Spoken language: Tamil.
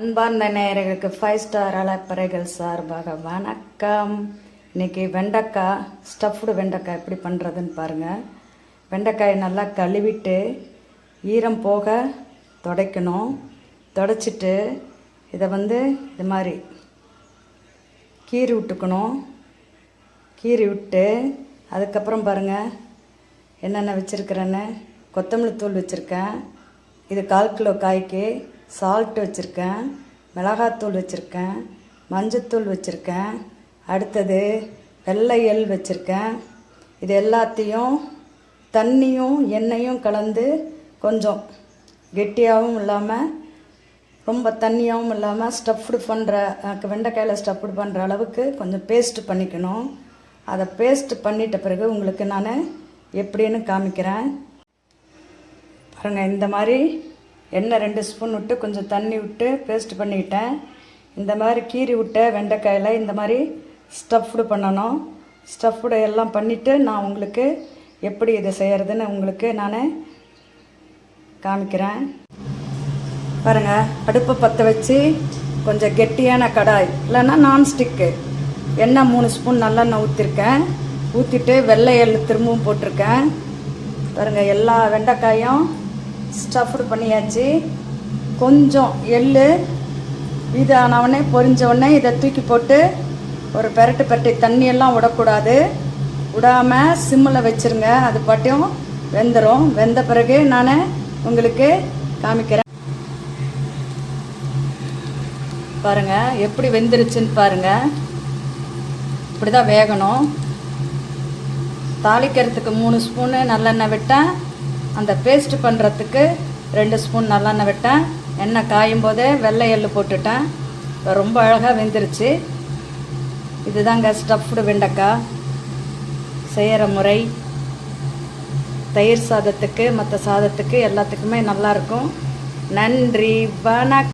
அன்பார்ந்த நேயர்களுக்கு ஃபைவ் ஸ்டார் அலப்பறைகள் சார்பாக வணக்கம். இன்னைக்கு வெண்டைக்காய் ஸ்டஃப்டு வெண்டைக்காய் எப்படி பண்ணுறதுன்னு பாருங்கள் வெண்டைக்காயை நல்லா கழுவிட்டு ஈரம் போக துடைக்கணும். துடைச்சிட்டு இதை வந்து இது மாதிரி கீறி விட்டுக்கணும். கீறி விட்டு அதுக்கப்புறம் பாருங்கள் என்னென்ன வச்சுருக்கிறேன்னு கொத்தமல்லி தூள் வச்சுருக்கேன். இது கால் கிலோ காய்க்கு சால்ட் வச்சுருக்கேன் மிளகாத்தூள் வச்சுருக்கேன் மஞ்சத்தூள் வச்சுருக்கேன். அடுத்தது வெள்ளை எள் வச்சுருக்கேன். இது எல்லாத்தையும் தண்ணியும் எண்ணெயும் கலந்து கொஞ்சம் கெட்டியாகவும் இல்லாமல் ரொம்ப தண்ணியாகவும் இல்லாமல் ஸ்டஃப்டு பண்ணுற வெண்டைக்காயில் ஸ்டஃப்டு பண்ணுற அளவுக்கு கொஞ்சம் பேஸ்ட்டு பண்ணிக்கணும். அதை பேஸ்ட் பண்ணிட்ட பிறகு உங்களுக்கு நான் எப்படின்னு காமிக்கிறேன். பாருங்கள் இந்த மாதிரி எண்ணெய் ரெண்டு ஸ்பூன் விட்டு கொஞ்சம் தண்ணி விட்டு பேஸ்ட் பண்ணிக்கிட்டேன் இந்த மாதிரி கீறி விட்ட வெண்டைக்காயில் இந்த மாதிரி ஸ்டஃப்டு பண்ணணும். ஸ்டஃப்டு எல்லாம் பண்ணிவிட்டு நான் உங்களுக்கு எப்படி இதை செய்கிறதுன்னு உங்களுக்கு நான் காமிக்கிறேன். பாருங்கள் அடுப்பை பற்ற வச்சு கொஞ்சம் கெட்டியான கடாய் இல்லைன்னா நான்ஸ்டிக்கு எண்ணெய் மூணு ஸ்பூன் நல்லெண்ணெய் ஊற்றிருக்கேன் ஊற்றிட்டு வெள்ளை எள் திரும்பவும் போட்டிருக்கேன். பாருங்கள் எல்லா வெண்டைக்காயும் ஸ்டஃப்டு பண்ணியாச்சு. கொஞ்சம் எள்ளு. இதானவொடனே ஆனவுடனே இதை தூக்கி போட்டு ஒரு பெரட்டு பெரட்டி தண்ணியெல்லாம் விடக்கூடாது. விடாமல் சிம்மில் வச்சுருங்க. அது பாட்டியும் வெந்துடும் வெந்த பிறகு நான் உங்களுக்கு காமிக்கிறேன். பாருங்கள் எப்படி வெந்துருச்சுன்னு பாருங்கள் இப்படி தான் வேகணும். தாளிக்கிறதுக்கு மூணு ஸ்பூனு நல்லெண்ணெய் விட்டேன். அந்த பேஸ்ட் பண்ணுறதுக்கு ரெண்டு ஸ்பூன் நல்லெண்ணெய் விட்டேன். எண்ணெய் காயும் போதே வெள்ளை எள்ளு போட்டுட்டேன். ரொம்ப அழகாக வெந்துருச்சு. இதுதாங்க ஸ்டஃப்டு வெண்டைக்காய். செய்கிற முறை. தயிர் சாதத்துக்கு மற்ற சாதத்துக்கு எல்லாத்துக்குமே நல்லாயிருக்கும் நன்றி வணக்கம்.